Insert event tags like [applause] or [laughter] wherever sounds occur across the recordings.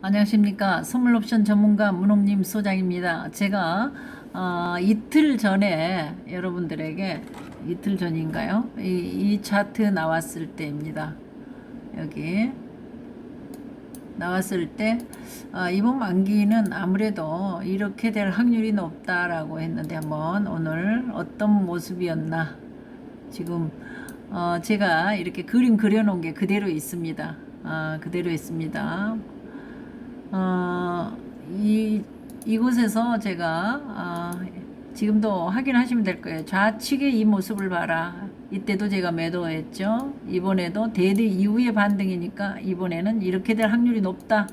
안녕하십니까 선물옵션 전문가 문홍님 소장입니다. 제가 어, 이틀 전에 여러분들에게 이틀 전인가요? 이, 이 차트 나왔을 때입니다. 여기 나왔을 때 어, 이번 만기는 아무래도 이렇게 될 확률이 높다라고 했는데 한번 오늘 어떤 모습이었나 지금 어, 제가 이렇게 그림 그려놓은 게 그대로 있습니다. 아, 그대로 있습니다. 어, 이, 이곳에서 제가, 아, 지금도 확인하시면 될 거예요. 좌측의 이 모습을 봐라. 이때도 제가 매도했죠. 이번에도 대대 이후의 반등이니까 이번에는 이렇게 될 확률이 높다.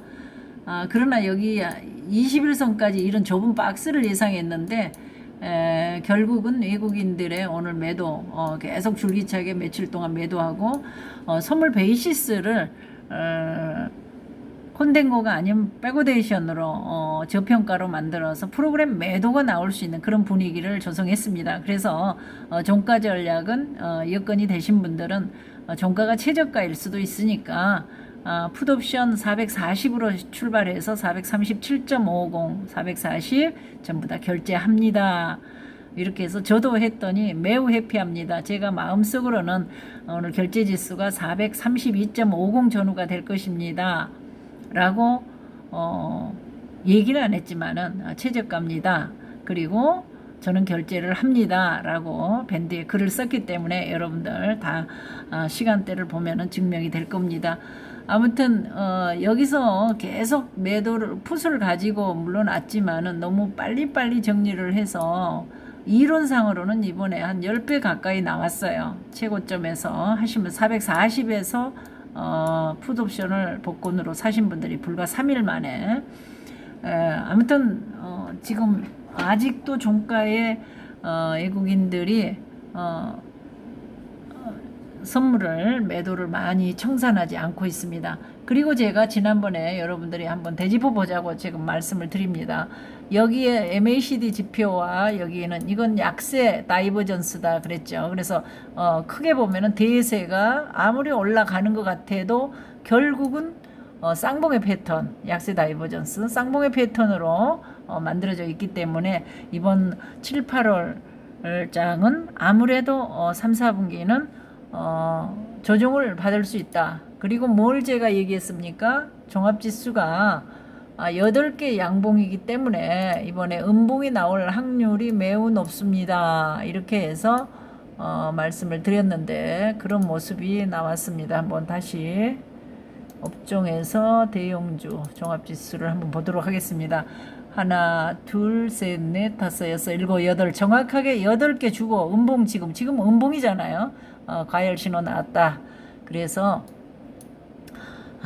아, 그러나 여기 21선까지 이런 좁은 박스를 예상했는데, 에, 결국은 외국인들의 오늘 매도, 어, 계속 줄기차게 며칠 동안 매도하고, 어, 선물 베이시스를, 어, 콘덴고가 아니면 백오데이션으로 어, 저평가로 만들어서 프로그램 매도가 나올 수 있는 그런 분위기를 조성했습니다. 그래서 어, 종가 전략은 어, 여건이 되신 분들은 어, 종가가 최저가일 수도 있으니까 어, 풋옵션 440으로 출발해서 437.50, 440 전부 다 결제합니다. 이렇게 해서 저도 했더니 매우 해피합니다. 제가 마음속으로는 오늘 결제 지수가 432.50 전후가 될 것입니다. 라고 어, 얘기를 안 했지만은 아, 최저가입니다. 그리고 저는 결제를 합니다. 라고 밴드에 글을 썼기 때문에 여러분들 다 아, 시간대를 보면은 증명이 될 겁니다. 아무튼 어, 여기서 계속 매도를 풋을 가지고 물러났지만은 너무 빨리빨리 정리를 해서 이론상으로는 이번에 한 10배 가까이 나왔어요. 최고점에서 하시면 440에서 어, 풋옵션을 복권으로 사신 분들이 불과 3일 만에 에, 아무튼 어, 지금 아직도 종가에 어, 외국인들이 어, 어, 선물을 매도를 많이 청산하지 않고 있습니다. 그리고 제가 지난번에 여러분들이 한번 되짚어 보자고 지금 말씀을 드립니다. 여기에 MACD 지표와 여기에는 이건 약세 다이버전스다 그랬죠. 그래서 어 크게 보면은 대세가 아무리 올라가는 것 같아도 결국은 어 쌍봉의 패턴, 약세 다이버전스, 쌍봉의 패턴으로 어 만들어져 있기 때문에 이번 7, 8월 장은 아무래도 어 3, 4분기는 어 조정을 받을 수 있다. 그리고 뭘 제가 얘기했습니까? 종합지수가 아, 8개 양봉이기 때문에 이번에 음봉이 나올 확률이 매우 높습니다. 이렇게 해서 어, 말씀을 드렸는데 그런 모습이 나왔습니다. 한번 다시 업종에서 대형주 종합지수를 한번 보도록 하겠습니다. 하나, 둘, 셋, 넷, 다섯, 여섯, 일곱, 여덟. 정확하게 여덟 개 주고 음봉 지금 지금 음봉이잖아요. 어, 과열 신호 나왔다. 그래서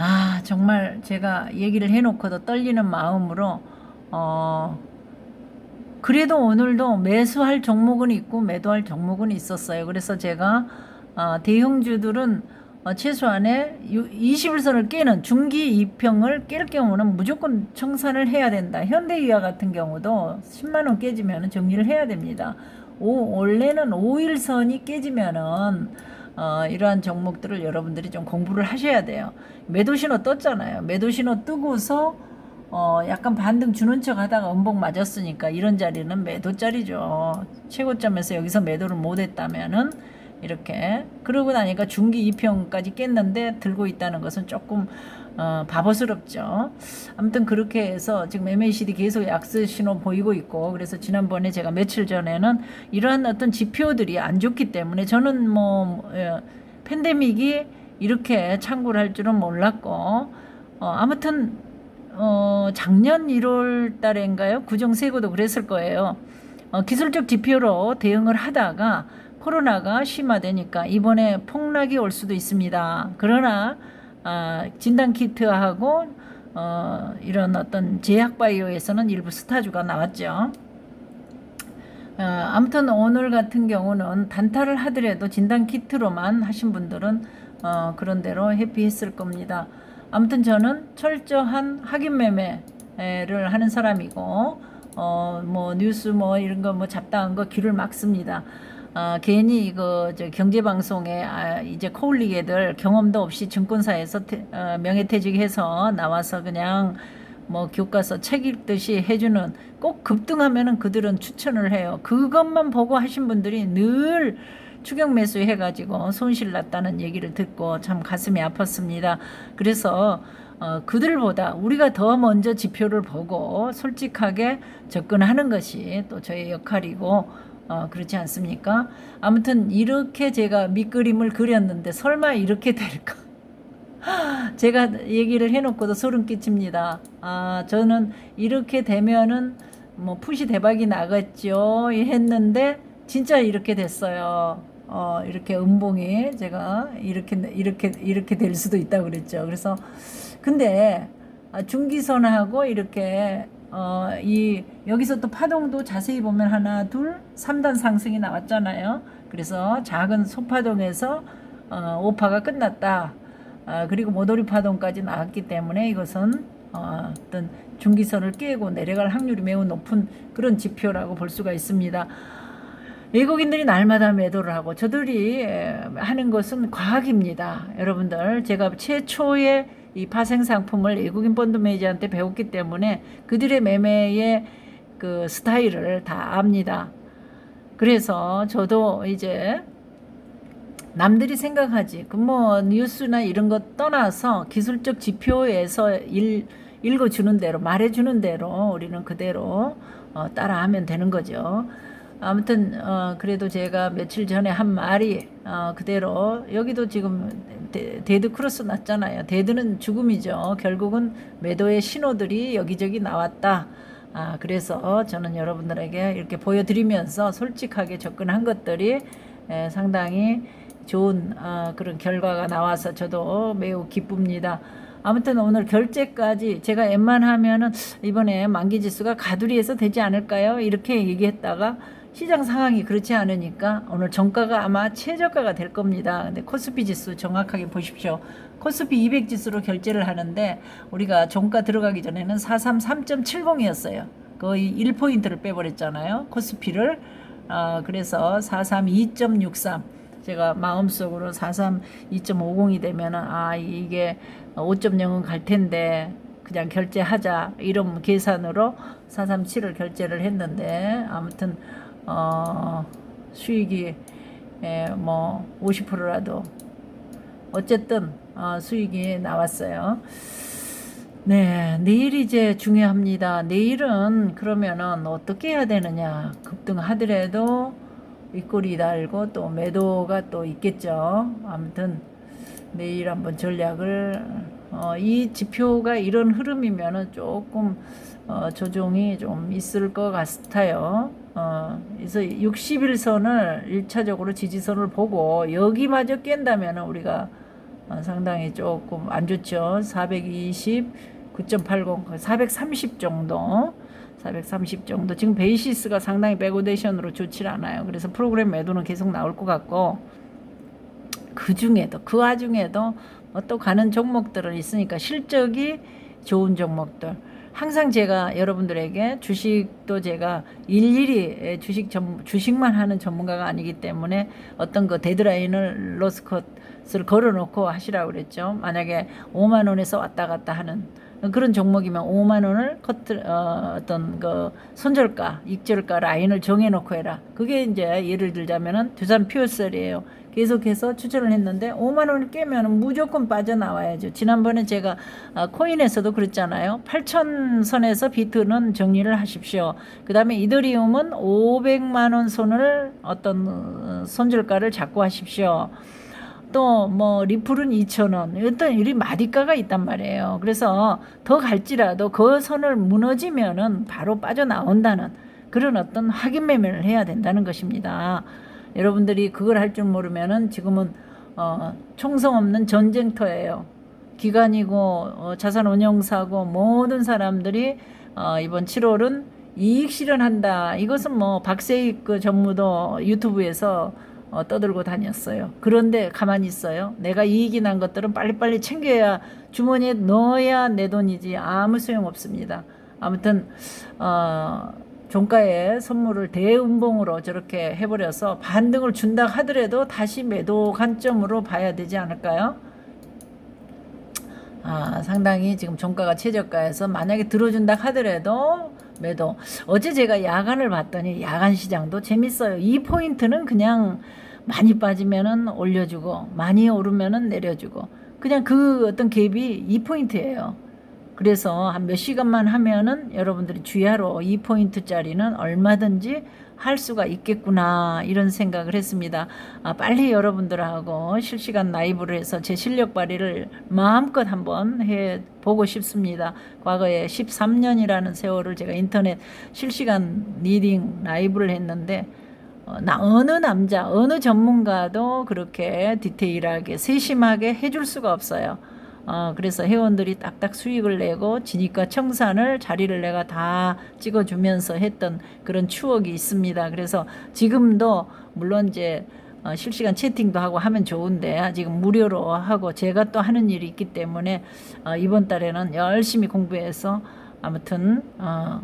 아, 정말 제가 얘기를 해놓고도 떨리는 마음으로, 어, 그래도 오늘도 매수할 종목은 있고 매도할 종목은 있었어요. 그래서 제가, 어, 대형주들은 어, 최소한의 21선을 깨는 중기 2평을 깰 경우는 무조건 청산을 해야 된다. 현대기아 같은 경우도 10만원 깨지면 정리를 해야 됩니다. 오, 원래는 5일선이 깨지면은 어, 이러한 종목들을 여러분들이 좀 공부를 하셔야 돼요. 매도 신호 떴잖아요. 매도 신호 뜨고서 어, 약간 반등 주는 척 하다가 음봉 맞았으니까 이런 자리는 매도 자리죠. 최고점에서 여기서 매도를 못 했다면은 이렇게 그러고 나니까 중기 2평까지 깼는데 들고 있다는 것은 조금 어, 바보스럽죠. 아무튼 그렇게 해서 지금 MACD 계속 약세 신호 보이고 있고 그래서 지난번에 제가 며칠 전에는 이러한 어떤 지표들이 안 좋기 때문에 저는 뭐 예, 팬데믹이 이렇게 창구를 할 줄은 몰랐고 어, 아무튼 어, 작년 1월 달인가요? 구정세고도 그랬을 거예요. 어, 기술적 지표로 대응을 하다가 코로나가 심화되니까 이번에 폭락이 올 수도 있습니다. 그러나 어, 진단 키트하고 어, 이런 어떤 제약 바이오에서는 일부 스타주가 나왔죠. 어, 아무튼 오늘 같은 경우는 단타를 하더라도 진단 키트로만 하신 분들은 어, 그런 대로 해피했을 겁니다. 아무튼 저는 철저한 확인 매매를 하는 사람이고 어, 뭐 뉴스 뭐 이런 거 뭐 잡다한 거 귀를 막습니다. 아, 괜히 이거 저 경제 방송에 아, 이제 코올리게들 경험도 없이 증권사에서 태, 어, 명예퇴직해서 나와서 그냥 뭐 교과서 책 읽듯이 해주는 꼭 급등하면은 그들은 추천을 해요. 그것만 보고 하신 분들이 늘 추격 매수 해가지고 손실 났다는 얘기를 듣고 참 가슴이 아팠습니다. 그래서 어, 그들보다 우리가 더 먼저 지표를 보고 솔직하게 접근하는 것이 또 저의 역할이고 어, 그렇지 않습니까? 아무튼 이렇게 제가 밑그림을 그렸는데 설마 이렇게 될까? [laughs] 제가 얘기를 해놓고도 소름 끼칩니다. 아, 저는 이렇게 되면은 뭐 푸시 대박이 나겠죠 했는데 진짜 이렇게 됐어요. 어, 이렇게 음봉이 제가 이렇게 이렇게 이렇게 될 수도 있다 그랬죠. 그래서 근데 아, 중기선하고 이렇게 어, 이 여기서 또 파동도 자세히 보면 하나, 둘, 3단 상승이 나왔잖아요. 그래서 작은 소파동에서 어, 오파가 끝났다. 아, 그리고 모조리 파동까지 나왔기 때문에 이것은 어, 어떤 중기선을 깨고 내려갈 확률이 매우 높은 그런 지표라고 볼 수가 있습니다. 외국인들이 날마다 매도를 하고 저들이 에, 하는 것은 과학입니다. 여러분들 제가 최초의 이 파생 상품을 외국인 본드 매니저한테 배웠기 때문에 그들의 매매의 그 스타일을 다 압니다. 그래서 저도 이제 남들이 생각하지 그 뭐 뉴스나 이런 것 떠나서 기술적 지표에서 일, 읽어주는 대로 말해주는 대로 우리는 그대로 어, 따라하면 되는 거죠. 아무튼 어, 그래도 제가 며칠 전에 한 말이 어, 그대로 여기도 지금 데, 데드 크로스 났잖아요. 데드는 죽음이죠. 결국은 매도의 신호들이 여기저기 나왔다. 아, 그래서 저는 여러분들에게 이렇게 보여드리면서 솔직하게 접근한 것들이 에, 상당히 좋은 어, 그런 결과가 나와서 저도 매우 기쁩니다. 아무튼 오늘 결제까지 제가 웬만하면은 이번에 만기 지수가 가두리에서 되지 않을까요? 이렇게 얘기했다가 시장 상황이 그렇지 않으니까 오늘 정가가 아마 최저가가 될 겁니다. 근데 코스피 지수 정확하게 보십시오. 코스피 200 지수로 결제를 하는데 우리가 종가 들어가기 전에는 433.70이었어요. 거의 1포인트를 빼버렸잖아요. 코스피를. 어, 그래서 432.63. 제가 마음속으로 43 2.50이 되면은 아 이게 5.0은 갈 텐데 그냥 결제하자 이런 계산으로 437을 결제를 했는데 아무튼 어 수익이 예, 뭐 50%라도 어쨌든 어, 수익이 나왔어요. 네, 내일 이제 중요합니다. 내일은 그러면은 어떻게 해야 되느냐? 급등하더라도 윗꼬리 달고 또 매도가 또 있겠죠. 아무튼 내일 한번 전략을 어, 이 지표가 이런 흐름이면은 조금 어, 조정이 좀 있을 것 같아요. 어, 그래서 60일선을 1차적으로 지지선을 보고 여기마저 깬다면 우리가 어, 상당히 조금 안 좋죠. 420, 9.80, 430 정도. 430 정도. 지금 베이시스가 상당히 백오데이션으로 좋지 않아요. 그래서 프로그램 매도는 계속 나올 것 같고 그 중에도 그 와중에도 뭐 또 가는 종목들은 있으니까 실적이 좋은 종목들. 항상 제가 여러분들에게 주식도 제가 일일이 주식 전, 주식만 하는 전문가가 아니기 때문에 어떤 그 데드라인을 로스컷을 걸어놓고 하시라고 그랬죠. 만약에 5만 원에서 왔다 갔다 하는 그런 종목이면 5만 원을 커트 어, 어떤 그 손절가, 익절가 라인을 정해놓고 해라. 그게 이제 예를 들자면은 두산 퓨어셀이에요. 계속해서 추천을 했는데 5만 원을 깨면 무조건 빠져나와야죠. 지난번에 제가 아, 코인에서도 그랬잖아요. 8천 선에서 비트는 정리를 하십시오. 그 다음에 이더리움은 500만 원 선을 어떤 어, 손절가를 잡고 하십시오. 또 뭐 리플은 2,000원. 어떤 이리 마디가가 있단 말이에요. 그래서 더 갈지라도 그 선을 무너지면은 바로 빠져나온다는 그런 어떤 확인 매매를 해야 된다는 것입니다. 여러분들이 그걸 할 줄 모르면은 지금은 어, 총성 없는 전쟁터예요. 기관이고 어, 자산 운용사고 모든 사람들이 어, 이번 7월은 이익 실현한다. 이것은 뭐 박세익 그 전무도 유튜브에서 어, 떠들고 다녔어요. 그런데 가만히 있어요. 내가 이익이 난 것들은 빨리빨리 챙겨야 주머니에 넣어야 내 돈이지 아무 소용 없습니다. 아무튼 어, 종가에 선물을 대음봉으로 저렇게 해버려서 반등을 준다 하더라도 다시 매도 관점으로 봐야 되지 않을까요? 아, 상당히 지금 종가가 최저가에서 만약에 들어준다 하더라도 매도. 어제 제가 야간을 봤더니 야간 시장도 재밌어요. 이 포인트는 그냥 많이 빠지면은 올려주고 많이 오르면은 내려주고 그냥 그 어떤 갭이 이 포인트예요. 그래서 한 몇 시간만 하면은 여러분들이 주의하러 이 포인트짜리는 얼마든지 할 수가 있겠구나 이런 생각을 했습니다. 아, 빨리 여러분들하고 실시간 라이브를 해서 제 실력 발휘를 마음껏 한번 해 보고 싶습니다. 과거에 13년이라는 세월을 제가 인터넷 실시간 리딩 라이브를 했는데 어, 나 어느 남자 어느 전문가도 그렇게 디테일하게 세심하게 해줄 수가 없어요. 어, 그래서 회원들이 딱딱 수익을 내고 지니까 청산을 자리를 내가 다 찍어주면서 했던 그런 추억이 있습니다. 그래서 지금도 물론 이제 어, 실시간 채팅도 하고 하면 좋은데 지금 무료로 하고 제가 또 하는 일이 있기 때문에 어, 이번 달에는 열심히 공부해서 아무튼 어,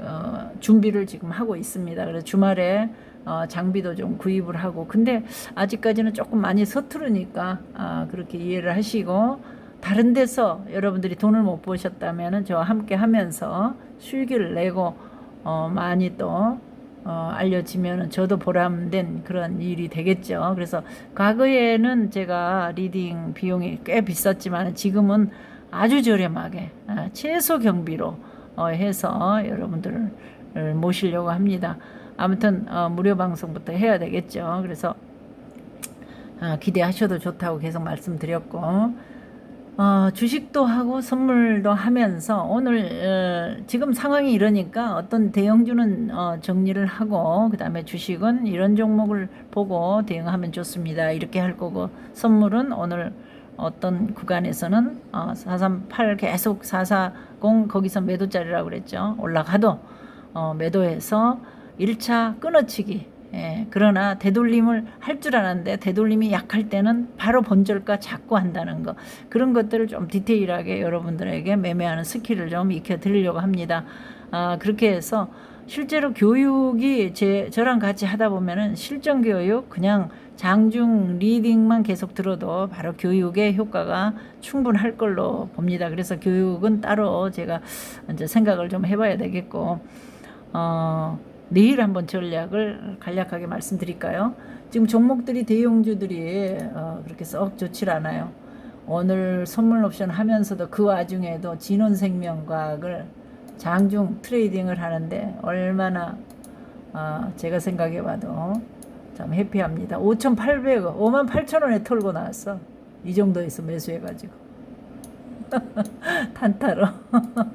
어, 준비를 지금 하고 있습니다. 그래서 주말에 어, 장비도 좀 구입을 하고 근데 아직까지는 조금 많이 서투르니까 아, 그렇게 이해를 하시고 다른 데서 여러분들이 돈을 못 버셨다면은 저와 함께 하면서 수익을 내고 어, 많이 또 어, 알려지면은 저도 보람된 그런 일이 되겠죠. 그래서 과거에는 제가 리딩 비용이 꽤 비쌌지만 지금은 아주 저렴하게 아, 최소 경비로 어, 해서 여러분들을 모시려고 합니다. 아무튼 어, 무료 방송부터 해야 되겠죠. 그래서 어, 기대하셔도 좋다고 계속 말씀드렸고 어, 주식도 하고 선물도 하면서 오늘 어, 지금 상황이 이러니까 어떤 대형주는 어, 정리를 하고 그 다음에 주식은 이런 종목을 보고 대응하면 좋습니다. 이렇게 할 거고 선물은 오늘 어떤 구간에서는 어, 438 계속 440 거기서 매도짜리라고 그랬죠. 올라가도 어, 매도해서 1차 끊어치기. 예, 그러나 되돌림을 할줄 알았는데 되돌림이 약할 때는 바로 번절가 잡고 한다는 거 그런 것들을 좀 디테일하게 여러분들에게 매매하는 스킬을 좀 익혀 드리려고 합니다. 아, 그렇게 해서 실제로 교육이 제 저랑 같이 하다 보면은 실전 교육 그냥 장중 리딩만 계속 들어도 바로 교육의 효과가 충분할 걸로 봅니다. 그래서 교육은 따로 제가 이제 생각을 좀 해봐야 되겠고 어. 내일 한번 전략을 간략하게 말씀드릴까요? 지금 종목들이 대형주들이 어, 그렇게 썩 좋질 않아요. 오늘 선물 옵션 하면서도 그 와중에도 진원생명과학을 장중 트레이딩을 하는데 얼마나 어, 제가 생각해 봐도 참 해피합니다. 5,800원, 5만 8천 원에 털고 나왔어. 이 정도에서 매수해 가지고 [laughs] 탄타로.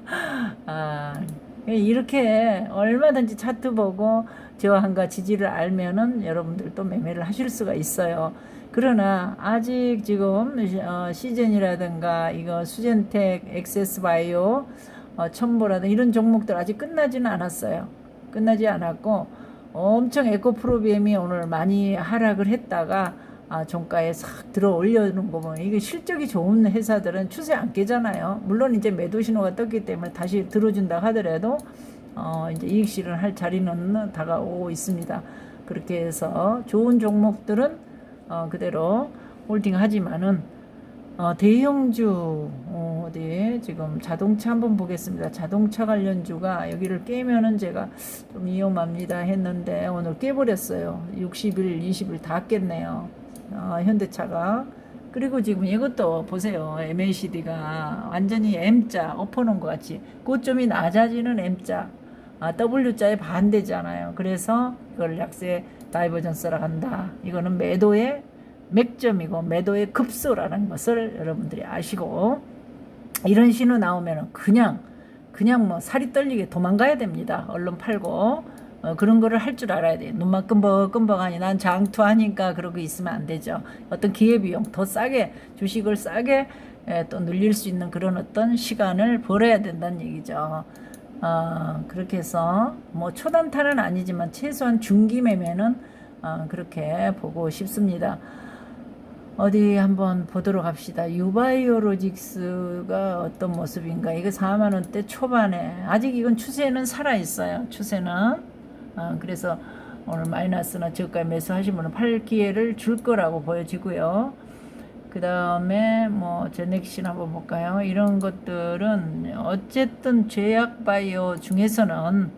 [laughs] 아. 이렇게 얼마든지 차트 보고 저항과 지지를 알면은 여러분들도 매매를 하실 수가 있어요. 그러나 아직 지금 어, 시즌이라든가 이거 수젠텍, 엑세스바이오, 어, 첨보라든가 이런 종목들 아직 끝나지는 않았어요. 끝나지 않았고 엄청 에코프로비엠이 오늘 많이 하락을 했다가 아, 종가에 싹 들어 올려놓은 거 보면 이게 실적이 좋은 회사들은 추세 안 깨잖아요. 물론 이제 매도 신호가 떴기 때문에 다시 들어준다 하더라도 어, 이제 이익 실현할 자리는 다가오고 있습니다. 그렇게 해서 좋은 종목들은 어, 그대로 홀딩하지만은 어, 대형주 어, 어디 지금 자동차 한번 보겠습니다. 자동차 관련주가 여기를 깨면은 제가 좀 위험합니다 했는데 오늘 깨버렸어요. 60일, 20일 다 깼네요. 어, 현대차가 그리고 지금 이것도 보세요. MACD가 완전히 M자 엎어놓은 것 같이 고점이 낮아지는 M자 아, W자의 반대잖아요. 그래서 이걸 약세 다이버전스라 한다. 이거는 매도의 맥점이고 매도의 급소라는 것을 여러분들이 아시고 이런 신호 나오면 그냥 그냥 뭐 살이 떨리게 도망가야 됩니다. 얼른 팔고 어, 그런 거를 할 줄 알아야 돼. 눈만 끔벅끔벅하니 난 장투하니까 그러고 있으면 안 되죠. 어떤 기회비용 더 싸게 주식을 싸게 에, 또 늘릴 수 있는 그런 어떤 시간을 벌어야 된다는 얘기죠. 어, 그렇게 해서 뭐 초단타는 아니지만 최소한 중기 매매는 어, 그렇게 보고 싶습니다. 어디 한번 보도록 합시다. 유바이오로직스가 어떤 모습인가. 이거 4만 원대 초반에 아직 이건 추세는 살아 있어요. 추세는 어, 그래서 오늘 마이너스나 저가 매수하시면 팔 기회를 줄 거라고 보여지고요. 그 다음에 뭐 제넥신 한번 볼까요? 이런 것들은 어쨌든 제약 바이오 중에서는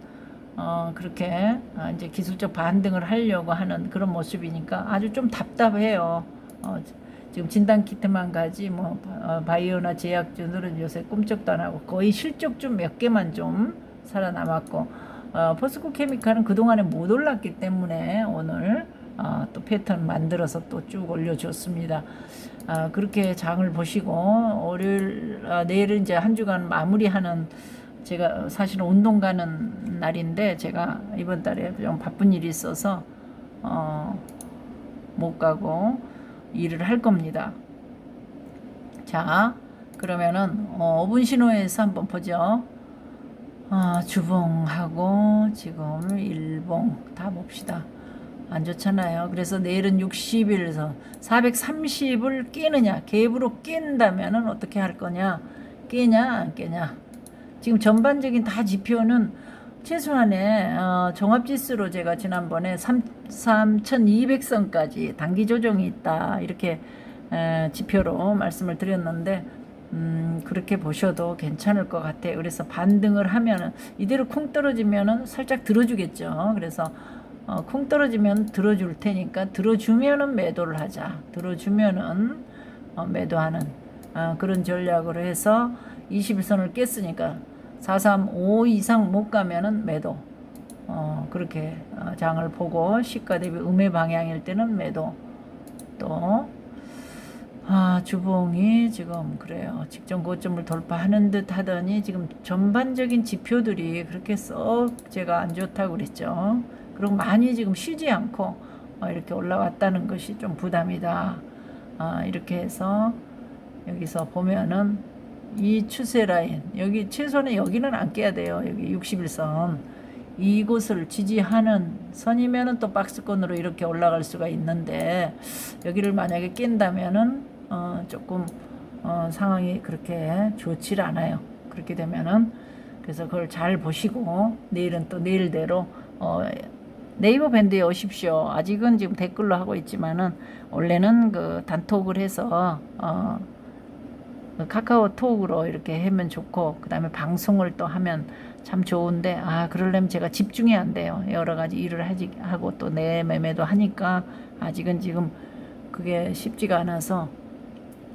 어 그렇게 아, 이제 기술적 반등을 하려고 하는 그런 모습이니까 아주 좀 답답해요. 어 지금 진단 키트만 가지 뭐 어, 바이오나 제약주들은 요새 꿈쩍도 안 하고 거의 실적 좀 몇 개만 좀 살아남았고 어, 포스코 케미칼은 그동안에 못 올랐기 때문에 오늘 어, 또 패턴 만들어서 또 쭉 올려줬습니다. 아, 그렇게 장을 보시고 월요일 아, 내일은 이제 한 주간 마무리하는 제가 사실은 운동 가는 날인데 제가 이번 달에 좀 바쁜 일이 있어서 어, 못 가고 일을 할 겁니다. 자, 그러면은 어, 5분 신호에서 한번 보죠. 아, 주봉하고 지금 일봉 다 봅시다. 안 좋잖아요. 그래서 내일은 60일에서 430을 깨느냐, 갭으로 깬다면은 어떻게 할 거냐, 깨냐, 안 깨냐. 지금 전반적인 다 지표는 최소한의 어, 종합지수로 제가 지난번에 3, 3,200선까지 단기 조정이 있다 이렇게 에, 지표로 말씀을 드렸는데 음, 그렇게 보셔도 괜찮을 것 같아요. 그래서 반등을 하면은 이대로 쿵 떨어지면은 살짝 들어주겠죠. 그래서 어, 쿵 떨어지면 들어줄 테니까 들어주면은 매도를 하자. 들어주면은 어, 매도하는 어, 그런 전략으로 해서 21선을 깼으니까 435 이상 못 가면은 매도. 어, 그렇게 어, 장을 보고 시가 대비 음의 방향일 때는 매도. 또 아, 주봉이 지금 그래요. 직전 고점을 돌파하는 듯 하더니 지금 전반적인 지표들이 그렇게 썩 제가 안 좋다고 그랬죠. 그리고 많이 지금 쉬지 않고 어, 이렇게 올라왔다는 것이 좀 부담이다. 아, 이렇게 해서 여기서 보면은 이 추세 라인 여기 최소한 여기는 안 깨야 돼요. 여기 61선 이곳을 지지하는 선이면은 또 박스권으로 이렇게 올라갈 수가 있는데 여기를 만약에 깬다면은 어 조금 어 상황이 그렇게 좋질 않아요. 그렇게 되면은 그래서 그걸 잘 보시고 내일은 또 내일대로 어 네이버 밴드에 오십시오. 아직은 지금 댓글로 하고 있지만은 원래는 그 단톡을 해서 어 카카오톡으로 이렇게 하면 좋고 그다음에 방송을 또 하면 참 좋은데 아 그러려면 제가 집중이 안 돼요 여러 가지 일을 하고 또 내 매매도 하니까 아직은 지금 그게 쉽지가 않아서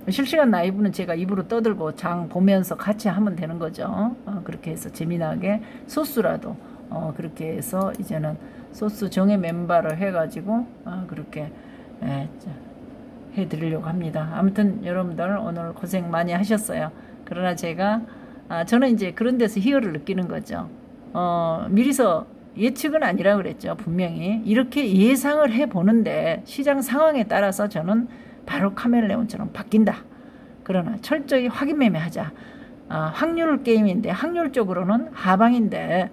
실시간 라이브는 제가 입으로 떠들고 장 보면서 같이 하면 되는 거죠 어, 그렇게 해서 재미나게 소스라도 어, 그렇게 해서 이제는 소스 정의 멤버를 해가지고 어, 그렇게 예, 해드리려고 합니다. 아무튼 여러분들 오늘 고생 많이 하셨어요. 그러나 제가 아, 저는 이제 그런 데서 희열을 느끼는 거죠. 어, 미리서 예측은 아니라 그랬죠. 분명히 이렇게 예상을 해 보는데 시장 상황에 따라서 저는 바로 카멜레온처럼 바뀐다. 그러나 철저히 확인 매매하자. 아, 확률 게임인데 확률적으로는 하방인데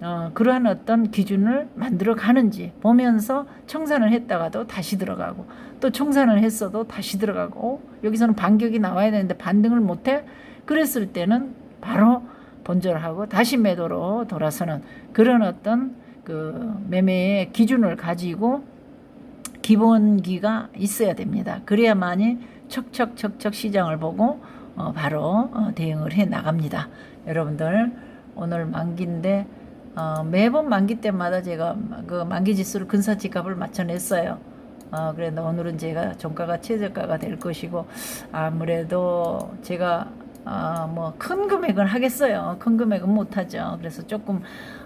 어, 그러한 어떤 기준을 만들어 가는지 보면서 청산을 했다가도 다시 들어가고 또 청산을 했어도 다시 들어가고 어? 여기서는 반격이 나와야 되는데 반등을 못해 그랬을 때는 바로 본절하고 다시 매도로 돌아서는 그런 어떤 그 매매의 기준을 가지고 기본기가 있어야 됩니다. 그래야만이 척척척척 시장을 보고 어, 바로 어, 대응을 해 나갑니다. 여러분들 오늘 만기인데 어, 매번 만기 때마다 제가 그 만기 지수를 근사지값을 맞춰냈어요. 어, 그래서 오늘은 제가 종가가 최저가가 될 것이고 아무래도 제가 어, 뭐큰 금액은 하겠어요. 큰 금액은 못하죠. 그래서 조금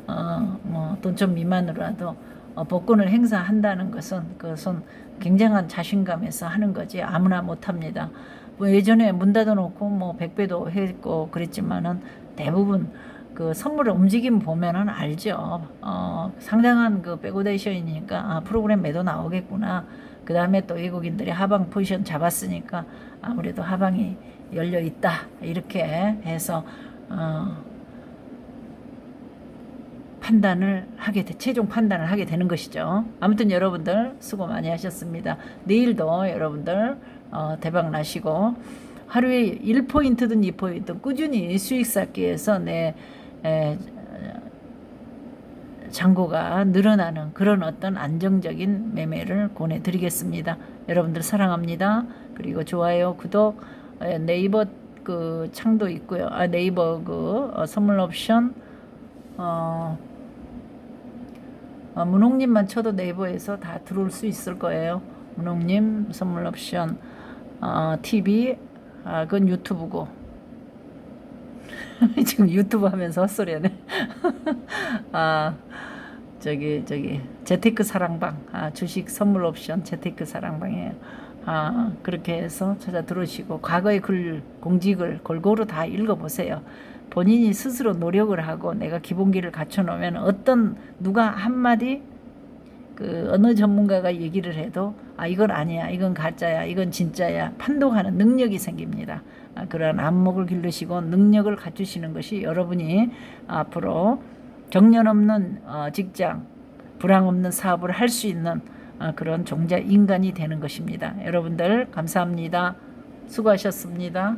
어, 뭐돈 좀 미만으로라도 어, 복권을 행사한다는 것은 그것은 굉장한 자신감에서 하는 거지 아무나 못합니다. 뭐 예전에 문 닫아놓고 뭐 백배도 했고 그랬지만은 대부분 그 선물의 움직임 보면은 알죠. 어, 상당한 그 백오데이션이니까 아, 프로그램 매도 나오겠구나. 그 다음에 또 외국인들이 하방 포지션 잡았으니까 아무래도 하방이 열려 있다. 이렇게 해서 어, 판단을 하게 돼, 최종 판단을 하게 되는 것이죠. 아무튼 여러분들 수고 많이 하셨습니다. 내일도 여러분들 어, 대박 나시고 하루에 1포인트든 2포인트 꾸준히 수익 쌓기 위해서 내 에, 잔고가 늘어나는 그런 어떤 안정적인 매매를 권해드리겠습니다. 여러분들 사랑합니다. 그리고 좋아요, 구독, 에, 네이버 그 창도 있고요. 아, 네이버 그 어, 선물 옵션 어, 어, 문홍님만 쳐도 네이버에서 다 들어올 수 있을 거예요. 문홍님 선물 옵션 어, TV 아, 그건 유튜브고 [laughs] 지금 유튜브 하면서 헛소리하네. [laughs] 아 저기 저기 재테크 사랑방 아 주식 선물 옵션 재테크 사랑방이에요. 아 그렇게 해서 찾아 들어오시고 과거의 글 공직을 골고루 다 읽어보세요. 본인이 스스로 노력을 하고 내가 기본기를 갖춰놓으면 어떤 누가 한마디 그 어느 전문가가 얘기를 해도 아 이건 아니야 이건 가짜야 이건 진짜야 판독하는 능력이 생깁니다. 아, 그런 안목을 기르시고 능력을 갖추시는 것이 여러분이 앞으로 정년 없는 어, 직장 불황 없는 사업을 할 수 있는 어, 그런 종자 인간이 되는 것입니다. 여러분들 감사합니다. 수고하셨습니다.